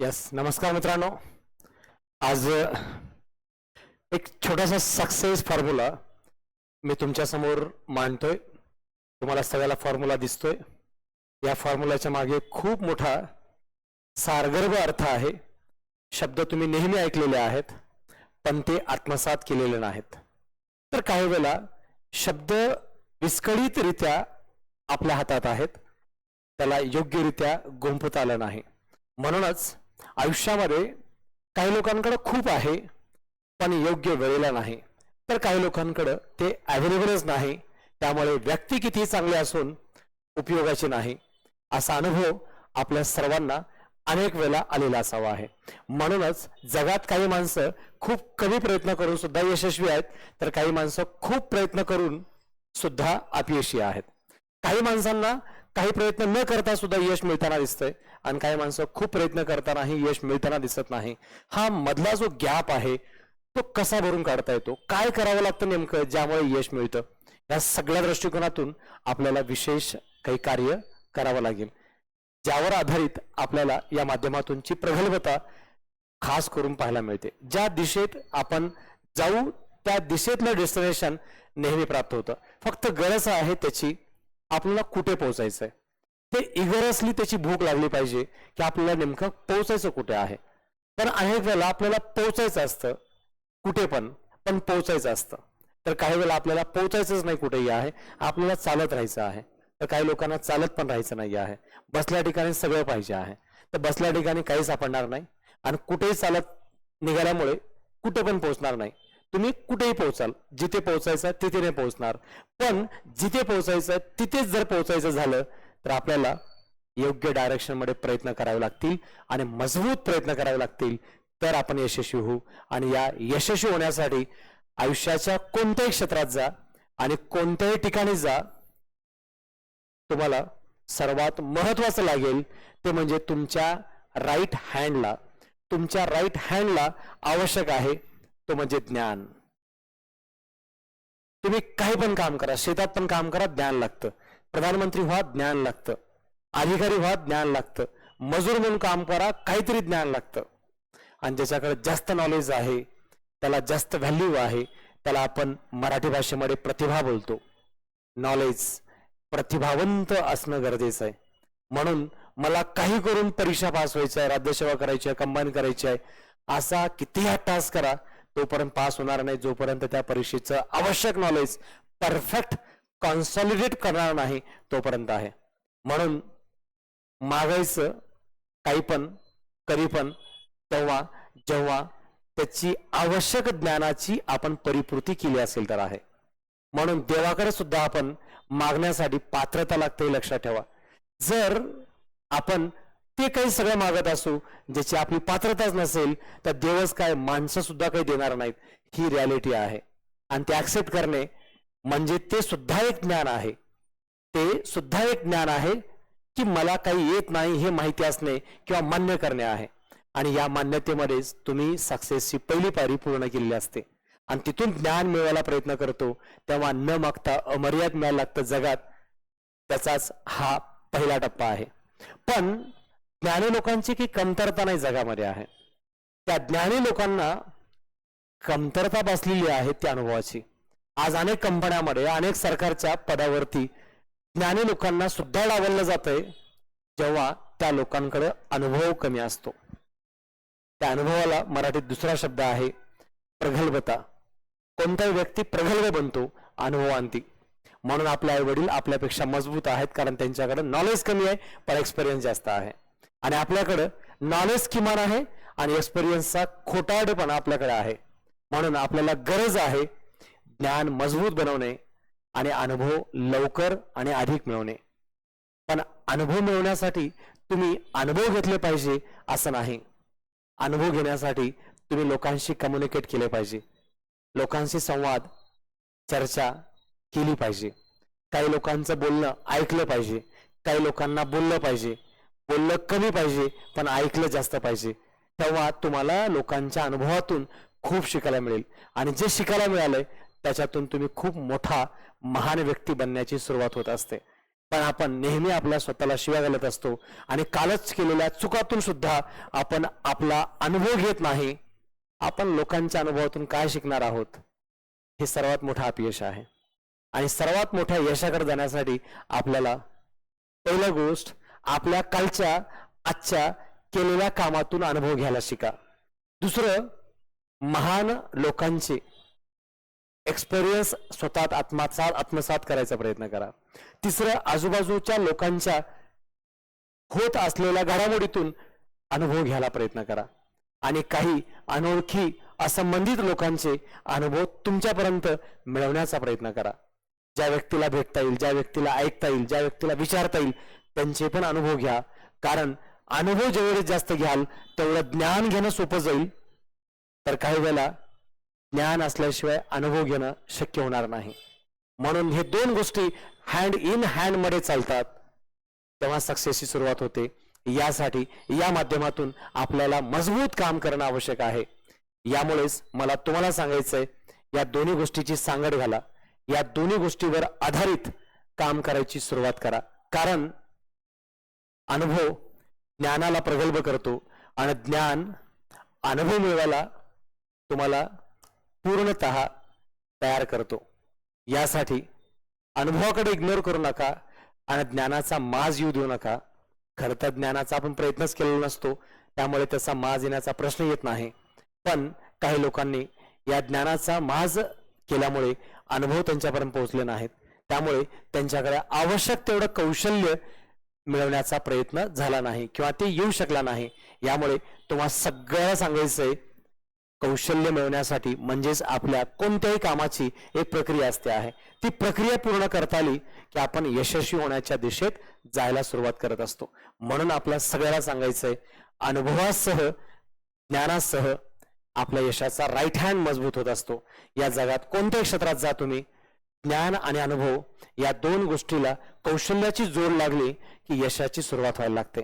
Yes नमस्कार मित्रांनो. आज एक छोटासा सक्सेस फॉर्म्युला मी तुमच्यासमोर मांडतोय. तुम्हाला सगळ्याला फॉर्म्युला दिसतोय. या फॉर्म्युलाच्या मागे खूप मोठा सारगर्भ अर्थ आहे. शब्द तुम्ही नेहमी ऐकलेले आहेत पण ते आत्मसात केलेले नाहीत. तर काही वेळेला शब्द विस्कळीतरित्या आपल्या हातात आहेत. त्याला योग्यरित्या गुंफता आलं नाही. म्हणूनच आयुष्यामध्ये काही लोकांकडं खूप आहे पण योग्य वेळेला नाही. तर काही लोकांकडं ते अवेलेबलच नाही. त्यामुळे व्यक्ती किती चांगली असून उपयोगाची नाही. असा अनुभव आपल्या सर्वांना अनेक वेळा आलेला असावा आहे. म्हणूनच जगात काही माणसं खूप कमी प्रयत्न करून सुद्धा यशस्वी आहेत तर काही माणसं खूप प्रयत्न करून सुद्धा अपयशी आहेत. काही माणसांना काही प्रयत्न न करता सुद्धा यश मिळताना दिसतंय. आणि काही माणसं खूप प्रयत्न करतानाही यश मिळताना दिसत नाही. हा मधला जो गॅप आहे तो कसा भरून काढता येतो? काय करावं लागतं नेमकं ज्यामुळे यश मिळतं? या सगळ्या दृष्टिकोनातून आपल्याला विशेष काही कार्य करावं लागेल. ज्यावर आधारित आपल्याला या माध्यमातूनची प्रगल्भता खास करून पाहायला मिळते. ज्या दिशेत आपण जाऊ त्या दिशेतलं डेस्टिनेशन नेहमी प्राप्त होतं. फक्त गरज आहे त्याची आपल्याला कुठे पोहोचायचंय? ते इगर असली त्याची भूक लागली पाहिजे की आपल्याला नेमकं पोहोचायचं कुठे आहे? पण अनेक वेळेला आपल्याला पोहोचायचं असतं कुठे पण पण पोहोचायचं असतं. तर काही वेळेला आपल्याला पोहोचायचंच नाही कुठेही आहे आपल्याला चालत राहायचं आहे. तर काही लोकांना चालत पण राहायचं नाही आहे. बसल्या ठिकाणी सगळं पाहिजे आहे. तर बसल्या ठिकाणी काही सापडणार नाही आणि कुठेही चालत निघाल्यामुळे कुठे पण पोहोचणार नाही. तुम्ही कुठेही पोहोचाल. जिथे पोहोचायचं आहे तिथे नाही पोहोचणार. पण जिथे पोहोचायचं आहे तिथेच जर पोहोचायचं झालं तर आपल्याला योग्य डायरेक्शनमध्ये प्रयत्न करावे लागतील आणि मजबूत प्रयत्न करावे लागतील. तर आपण यशस्वी होऊ. आणि या यशस्वी होण्यासाठी आयुष्याच्या कोणत्याही क्षेत्रात जा आणि कोणत्याही ठिकाणी जा. तुम्हाला सर्वात महत्वाचं लागेल ते म्हणजे तुमच्या राईट हँडला तुमच्या राईट हँडला आवश्यक आहे तो म्हणजे ज्ञान. तुम्ही काही पण काम करा शेतात पण काम करा ज्ञान लागतं. प्रधानमंत्री व्हा ज्ञान लागतं. अधिकारी व्हा ज्ञान लागतं. मजूर म्हणून काम करा काहीतरी ज्ञान लागतं. आणि ज्याच्याकडे जास्त नॉलेज आहे त्याला जास्त व्हॅल्यू आहे त्याला आपण मराठी भाषेमध्ये प्रतिभा बोलतो. नॉलेज प्रतिभावंत असणं गरजेचं आहे. म्हणून मला काही करून परीक्षा पास व्हायची आहे राज्यसेवा करायची आहे कंबाईन करायची आहे. असा कितीही टास्क करा तोपर्यंत पास होणार नाही जोपर्यंत त्या परीक्षेचं आवश्यक नॉलेज परफेक्ट कॉन्सॉलिडेट करणार नाही तोपर्यंत आहे. म्हणून मागायचं काही पण कधी पण तेव्हा जेव्हा त्याची आवश्यक ज्ञानाची आपण परिपूर्ती केली असेल तर आहे. म्हणून देवाकडे सुद्धा आपण मागण्यासाठी पात्रता लागते लक्षात ठेवा. जर आपण ते काही सगळं मागत असू ज्याची आपली पात्रताच नसेल तर देवच काय माणसं सुद्धा काही देणार नाहीत. ही रियालिटी आहे. आणि ते ऍक्सेप्ट करणे म्हणजे ते सुद्धा एक ज्ञान आहे. ते सुद्धा एक ज्ञान आहे की मला काही येत नाही हे माहिती असणे किंवा मान्य करणे आहे. आणि या मान्यतेमध्येच तुम्ही सक्सेसची पहिली पायरी पूर्ण केलेली असते. आणि तिथून ज्ञान मिळवायला प्रयत्न करतो तेव्हा न मागता अमर्याद मिळायला लागतं जगात त्याचाच हा पहिला टप्पा आहे. पण ज्ञानी लोकांची की कमतरता नाही जगामध्ये आहे? त्या ज्ञानी लोकांना कमतरता बसलेली आहे त्या अनुभवाची. आज अनेक कंपन्यामध्ये अनेक सरकारच्या पदावरती ज्ञानी लोकांना सुद्धा डावललं जातंय जेव्हा त्या लोकांकडे अनुभव कमी असतो. त्या अनुभवाला मराठीत दुसरा शब्द आहे प्रगल्भता. कोणताही व्यक्ती प्रगल्भ बनतो अनुभवांती. म्हणून आपले आई वडील आपल्यापेक्षा मजबूत आहेत कारण त्यांच्याकडे नॉलेज कमी आहे पण एक्सपिरियन्स जास्त आहे. आणि आपल्याकडं नॉलेज किमान आहे आणि एक्सपिरियन्सचा खोटारडेपणा आपल्याकडे आहे. म्हणून आपल्याला गरज आहे ज्ञान मजबूत बनवणे आणि अनुभव लवकर आणि अधिक मिळवणे. पण अनुभव मिळवण्यासाठी तुम्ही अनुभव घेतले पाहिजे असं नाही. अनुभव घेण्यासाठी तुम्ही लोकांशी कम्युनिकेट केले पाहिजे. लोकांशी संवाद चर्चा केली पाहिजे. काही लोकांचं बोलणं ऐकलं पाहिजे. काही लोकांना बोललं पाहिजे. बोललं कमी पाहिजे पण ऐकलं जास्त पाहिजे. तेव्हा तुम्हाला लोकांच्या अनुभवातून खूप शिकायला मिळेल. आणि जे शिकायला मिळालंय त्याच्यातून तुम्ही खूप मोठा महान व्यक्ती बनण्याची सुरुवात होत असते. पण आपण नेहमी आपल्या स्वतःला शिव्या घालत असतो. आणि कालच केलेल्या चुकातून सुद्धा आपण आपला अनुभव घेत नाही. आपण लोकांच्या अनुभवातून काय शिकणार आहोत? हे सर्वात मोठं अपयश आहे. आणि सर्वात मोठ्या यशाकडे जाण्यासाठी आपल्याला पहिला गोष्ट आपल्या कालच्या आजच्या केलेल्या कामातून अनुभव घ्यायला शिका. दुसरं महान लोकांचे एक्सपिरियन्स स्वतः आत्मसात आत्मसात करायचा प्रयत्न करा. तिसरं आजूबाजूच्या लोकांच्या होत असलेल्या घडामोडीतून अनुभव घ्यायला प्रयत्न करा. आणि काही अनोळखी असंबंधित लोकांचे अनुभव तुमच्यापर्यंत मिळवण्याचा प्रयत्न करा. ज्या व्यक्तीला भेटता येईल ज्या व्यक्तीला ऐकता येईल ज्या व्यक्तीला विचारता येईल त्यांचे पण अनुभव घ्या. कारण अनुभव जेवढे जास्त घ्याल तेवढं ज्ञान घेणं सोपं जाईल. तर काही वेळेला ज्ञान असल्याशिवाय अनुभव घेणं शक्य होणार नाही. म्हणून हे दोन गोष्टी हँड इन हँडमध्ये चालतात. तेव्हा सक्सेसची सुरुवात होते. यासाठी या माध्यमातून आपल्याला मजबूत काम करणं आवश्यक आहे. यामुळेच मला तुम्हाला सांगायचंय या दोन्ही गोष्टीची सांगड घाला. या दोन्ही गोष्टीवर आधारित काम करायची सुरुवात करा. कारण अनुभव ज्ञानाला प्रगल्भ करतो आणि ज्ञान अनुभव मिळवायला तुम्हाला पूर्णत तयार करतो. यासाठी अनुभवाकडे इग्नोर करू नका आणि ज्ञानाचा माज येऊ देऊ नका. खरं तर ज्ञानाचा आपण प्रयत्नच केलेला नसतो त्यामुळे त्याचा माज येण्याचा प्रश्न येत नाही. पण काही लोकांनी या ज्ञानाचा माज केल्यामुळे अनुभव त्यांच्यापर्यंत पोहोचले नाहीत. त्यामुळे त्यांच्याकडे आवश्यक तेवढं कौशल्य मिळवण्याचा प्रयत्न झाला नाही किंवा ते येऊ शकला नाही. यामुळे तुम्हाला सगळ्याला सांगायचंय कौशल्य मिळवण्यासाठी म्हणजेच आपल्या कोणत्याही कामाची एक प्रक्रिया असते आहे. ती प्रक्रिया पूर्ण करता आली की आपण यशस्वी होण्याच्या दिशेत जायला सुरुवात करत असतो. म्हणून आपल्या सगळ्याला सांगायचंय अनुभवासह ज्ञानासह आपल्या यशाचा राईट हँड मजबूत होत असतो. या जगात कोणत्याही क्षेत्रात जा तुम्ही. ज्ञान आणि अनुभव या दोन गोष्टीला कौशल्याची जोड लागली की यशाची सुरुवात व्हायला लागते.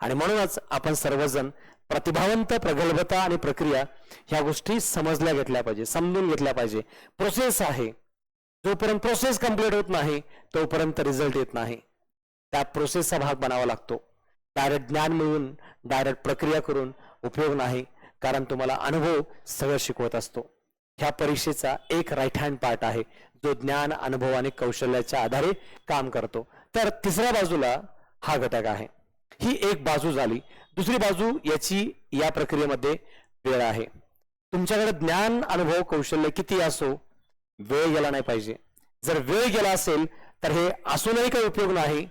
आणि म्हणूनच आपण सर्वजण प्रतिभावंत प्रगल्भता आणि प्रक्रिया ह्या गोष्टी समजल्या घेतल्या पाहिजे समजून घेतल्या पाहिजे. प्रोसेस आहे. जोपर्यंत प्रोसेस कंप्लीट होत नाही तोपर्यंत रिझल्ट येत नाही. त्या प्रोसेसचा भाग बनावा लागतो. डायरेक्ट ज्ञान मिळवून डायरेक्ट प्रक्रिया करून उपयोग नाही. कारण तुम्हाला अनुभव सगळं शिकवत असतो. ह्या परीक्षेचा एक राईट हँड पार्ट आहे. जो ज्ञान अनुभव आणि कौशल्याच्या आधारे काम करतो. तर तिसऱ्या बाजूला हा घटक आहे. ही एक बाजू झाली. दुसरी बाजू याची या प्रक्रियेमध्ये वेळ आहे. तुमच्याकडे ज्ञान अनुभव कौशल्य किती असो वेळ गेला नाही पाहिजे. जर वेळ गेला असेल तर हे असूनही काही उपयोग नाही.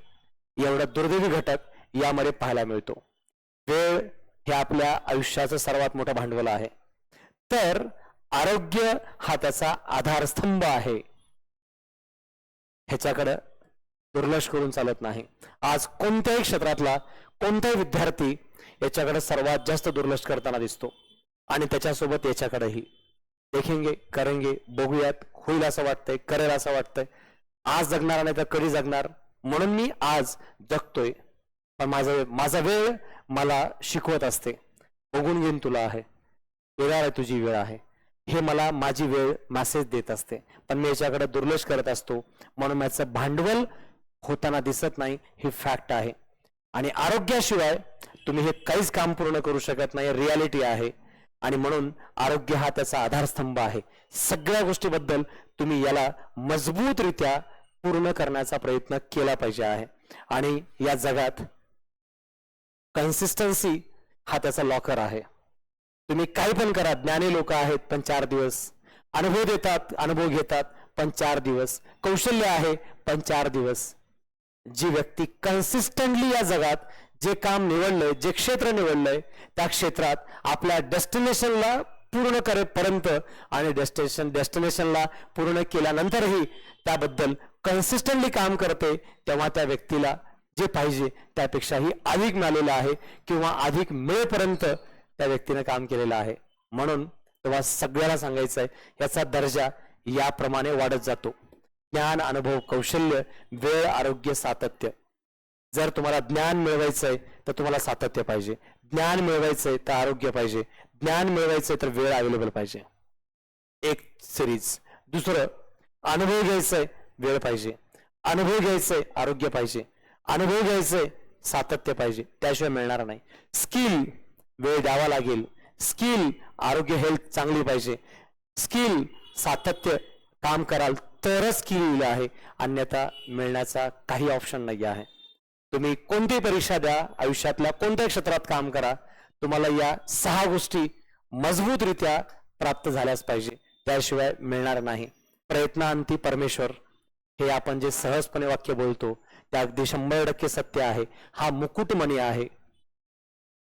एवढा दुर्दैवी घटक यामध्ये पाहायला मिळतो. वेळ हे आपल्या आयुष्याचं सर्वात मोठं भांडवल आहे. तर आरोग्य हा त्याचा आधारस्तंभ आहे. ह्याच्याकडं दुर्लक्ष करून चालत नाही. आज कोणत्याही क्षेत्रातला कोणताही विद्यार्थी याच्याकडे सर्वात जास्त दुर्लक्ष करताना दिसतो. आणि त्याच्यासोबत याच्याकडेही. देखेंगे करेंगे बघूयात होईल असं वाटतंय करेल असं वाटतंय. आज जगणार नाही तर कधी जगणार? म्हणून मी आज जगतोय. पण माझा माझा वेळ मला शिकवत असते. बघून घेईन तुला आहे. येणार आहे तुझी वेळ आहे. हे मला माझी वेळ मॅसेज देत असते. पण मी याच्याकडे दुर्लक्ष करत असतो. म्हणून याचं भांडवल होताना दिसत नाही ही फॅक्ट आहे. आणि आरोग्याशिवाय तुम्ही हे काहीच काम पूर्ण करू शकत नाही रियालिटी आहे. आणि म्हणून आरोग्य हा त्याचा आधारस्तंभ आहे. सगळ्या गोष्टीबद्दल तुम्ही याला मजबूतरित्या पूर्ण करण्याचा प्रयत्न केला पाहिजे आहे. आणि या जगात कन्सिस्टन्सी हा त्याचा लॉकर आहे. तुम्ही काही पण करा ज्ञानी लोक आहेत पण चार दिवस. अनुभव देतात अनुभव घेतात पण चार दिवस. कौशल्य आहे पण चार दिवस. जी व्यक्ती कन्सिस्टंटली या जगात जे काम निवडलंय जे क्षेत्र निवडलंय त्या क्षेत्रात आपल्या डेस्टिनेशनला पूर्ण करेपर्यंत आणि डेस्टिनेशन डेस्टिनेशनला पूर्ण केल्यानंतरही त्याबद्दल कन्सिस्टंटली काम करते तेव्हा त्या व्यक्तीला जे पाहिजे त्यापेक्षाही अधिक मिळालेलं आहे किंवा अधिक मिळेपर्यंत त्या व्यक्तीने काम केलेलं आहे. म्हणून तेव्हा सगळ्याला सांगायचं आहे याचा दर्जा याप्रमाणे वाढत जातो. ज्ञान अनुभव कौशल्य वेळ आरोग्य सातत्य. जर तुम्हाला ज्ञान मिळवायचंय तर तुम्हाला सातत्य पाहिजे. ज्ञान मिळवायचंय तर आरोग्य पाहिजे. ज्ञान मिळवायचंय तर वेळ अवेलेबल पाहिजे. एक सिरीज दुसरं अनुभव घ्यायचंय वेळ पाहिजे. अनुभव घ्यायचंय आरोग्य पाहिजे. अनुभव घ्यायचंय. सातत्य पाहिजे. त्याशिवाय मिळणार नाही. स्किल वेळ द्यावा लागेल. स्किल आरोग्य हेल्थ चांगली पाहिजे. स्किल सातत्य काम कराल तरच स्किल आहे. अन्यथा मिळण्याचा काही ऑप्शन नाही आहे. तुम्ही कोणती परीक्षा द्या. आयुष्यातल्या कोणत्या क्षेत्रात काम करा. तुम्हाला या सहा गोष्टी मजबूतरित्या प्राप्त झाल्याच पाहिजे. त्याशिवाय मिळणार नाही. प्रयत्नांती परमेश्वर. हे आपण जे सहजपणे वाक्य बोलतो ते अगदी शंभर टक्के सत्य आहे. हा मुकुटमणी आहे.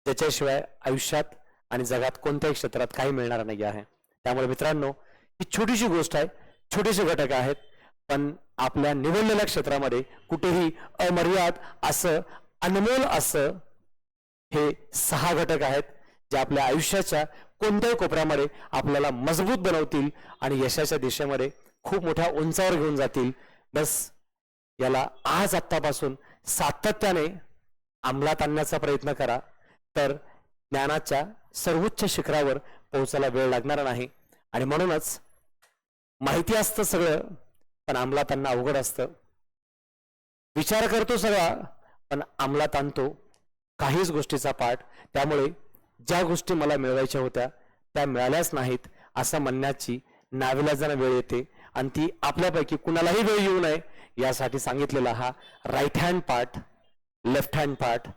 त्याच्याशिवाय आयुष्यात आणि जगात कोणत्याही क्षेत्रात काही मिळणार नाही आहे. त्यामुळे मित्रांनो ही छोटीशी गोष्ट आहे. छोटेसे घटक आहेत. पण आपल्या निवडलेल्या क्षेत्रामध्ये कुठेही अमर्याद असं अनमोल असं हे सहा घटक आहेत जे आपल्या आयुष्याच्या कोणत्याही कोपऱ्यामध्ये आपल्याला मजबूत बनवतील आणि यशाच्या दिशेमध्ये खूप मोठ्या उंचावर घेऊन जातील. बस याला आज आत्तापासून सातत्याने अंमलात आणण्याचा प्रयत्न करा तर ज्ञानाच्या सर्वोच्च शिखरावर पोहोचायला वेळ लागणार नाही. आणि म्हणूनच माहिती असतं सगळं पण अंमलात आणणं अवघड असतं. विचार करतो सगळा पण अंमलात आणतो काहीच गोष्टीचा पाठ. त्यामुळे ज्या गोष्टी मला मिळवायच्या होत्या त्या मिळाल्याच नाहीत असं म्हणण्याची नाविलाजानं वेळ येते. आणि ती आपल्यापैकी कुणालाही वेळ येऊ नये यासाठी सांगितलेला हा right hand part left hand part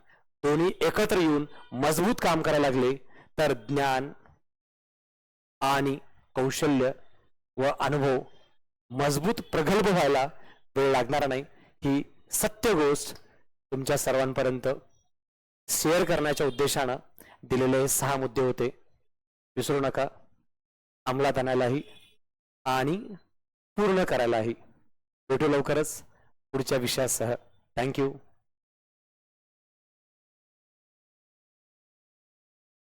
दोन्ही एकत्र येऊन मजबूत काम करायला लागले. तर ज्ञान आणि कौशल्य व अनुभव मजबूत प्रगल्भ व्हायला वेळ लागणार नाही. ही सत्य गोष्ट तुमच्या सर्वांपर्यंत शेअर करण्याच्या उद्देशानं दिलेले हे सहा मुद्दे होते. विसरू नका. अंमलात आणायलाही आणि पूर्ण करायलाही. भेटू लवकरच पुढच्या विषयासह. थँक्यू